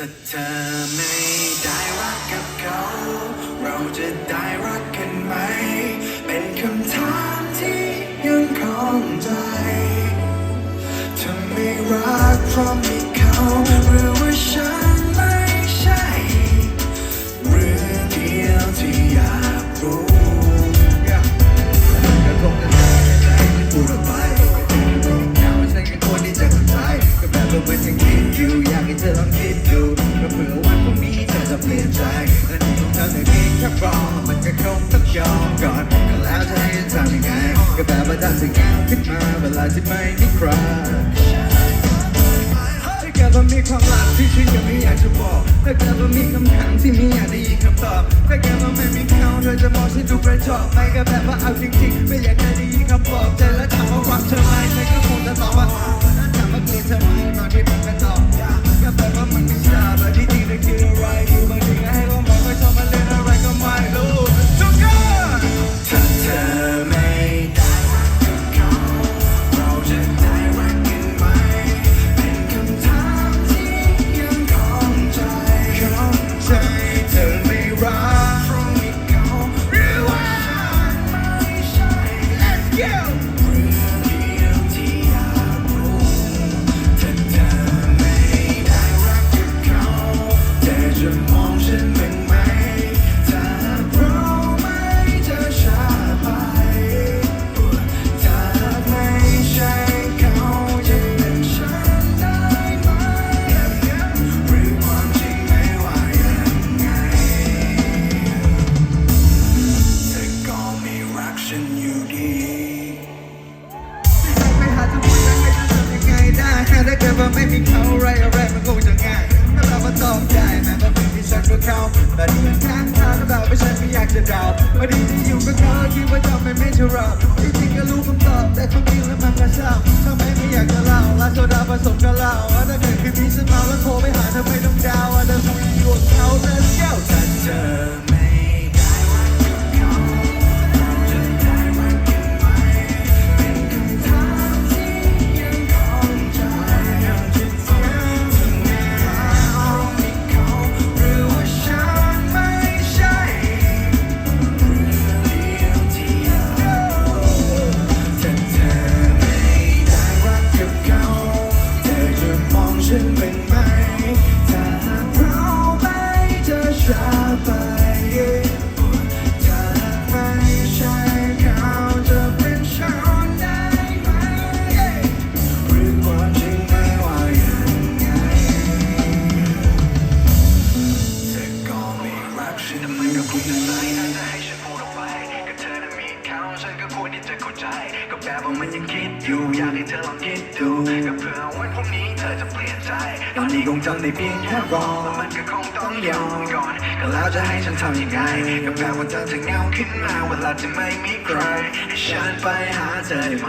ถ้าเธอไม่ได้รักกับเขา เราจะได้รักกันไหม เป็นคำถามที่ยังคงใจถ้าไม่รักเพราะมีเขาหรือว่าฉัน ที่ไม่มีใครถ้าเกิดว่ามีความลับที่ฉันยังไม่อยากจะบอกถ้าเกิดว่ามีคำถามที่ไม่อยากได้ยินคำตอบถ้าเกิดว่าไม่มีเขาเธอจะมองฉันดูกระจอกไม่ก็แบบว่าเอาจริงๆ ไม่อยากจะได้ยินคำปลอบใจและถามว่ารักเธอไหม ถ้าเกิดว่าไม่มีเขาไรอะไรมันคงจะง่ายถ้าเรามาตอบได้แม้ว่าเป็นที่ฉันก็เขาแต่ที่มันทางทางก็แบบว่ใช่ไม่อยากจะเดาวันนี้ที่อยู่กับเขาคิดว่าจะไม่ไม่ใช่เราที่จริงก็รู้คำตอบแต่ความจริงแล้วมันก็เศร้าทำไมไม่อยากจะเล่าลาโซดาผสมกับเหล้าว่าถ้าเกิดคืนนี้ รักฉันแต่มันก็คงจะสายน่าจะให้ฉันพูดออกไปก็เธอนั้นมีเขาฉันก็ควรที่จะเข้าใจ ก็แบบว่ามันยังคิดอยู่อยากให้เธอลองคิดดูก็เผื่อวันพรุ่งนี้เธอจะเปลี่ยนใจ ตอนนี้คงจำได้เพียงแค่รอแล้วมันก็คงต้องยอมก่อน ก็แล้วจะให้ฉันทำยังไงก็แบบว่าเธอจะเงาขึ้นมาเวลาที่ไม่มีใครให้ฉันไปหาเธอได้ไหม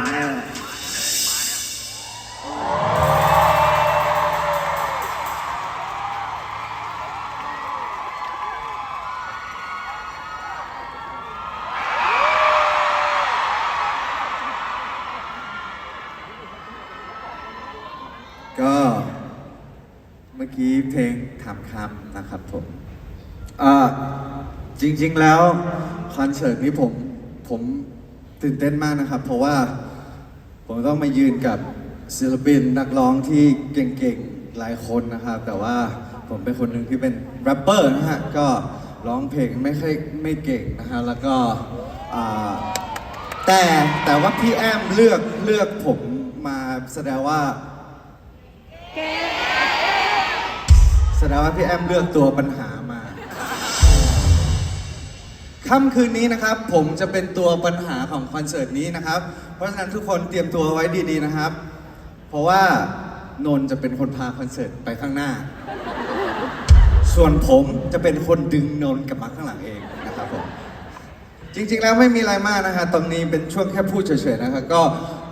เมื่อกี้เพลงถามคำนะครับผมอ่าจริง ๆ แล้วคอนเสิร์ตนี้ผมผมตื่นเต้นมากนะครับ เพราะว่าผมต้องมายืนกับศิลปินนักร้องที่เก่งๆ หลายคนนะครับ แต่ว่าผมเป็นคนหนึ่งที่เป็นแรปเปอร์นะฮะ ก็ร้องเพลงไม่ค่อยไม่เก่งนะฮะ แล้วก็แต่แต่ว่าพี่แอมเลือกเลือกผมมาแสดงว่า แสดงว่าพี่แอมเลือกตัวปัญหามา ค่ำคืนนี้นะครับ ผมจะเป็นตัวปัญหาของคอนเสิร์ตนี้นะครับ เพราะฉะนั้นทุกคนเตรียมตัวไว้ดีๆนะครับ เพราะว่านนท์จะเป็นคนพาคอนเสิร์ตไปข้างหน้า ส่วนผมจะเป็นคนดึงนนท์กลับมาข้างหลังเองนะครับผม จริงๆแล้วไม่มีอะไรมากนะฮะตรงนี้เป็นช่วงแค่พูดเฉยๆนะครับก็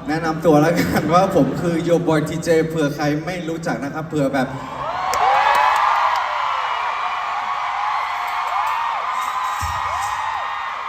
แนะนำตัวแล้วกันว่าผมคือโยบอยทีเจเผื่อใครไม่รู้จักนะครับเผื่อแบบ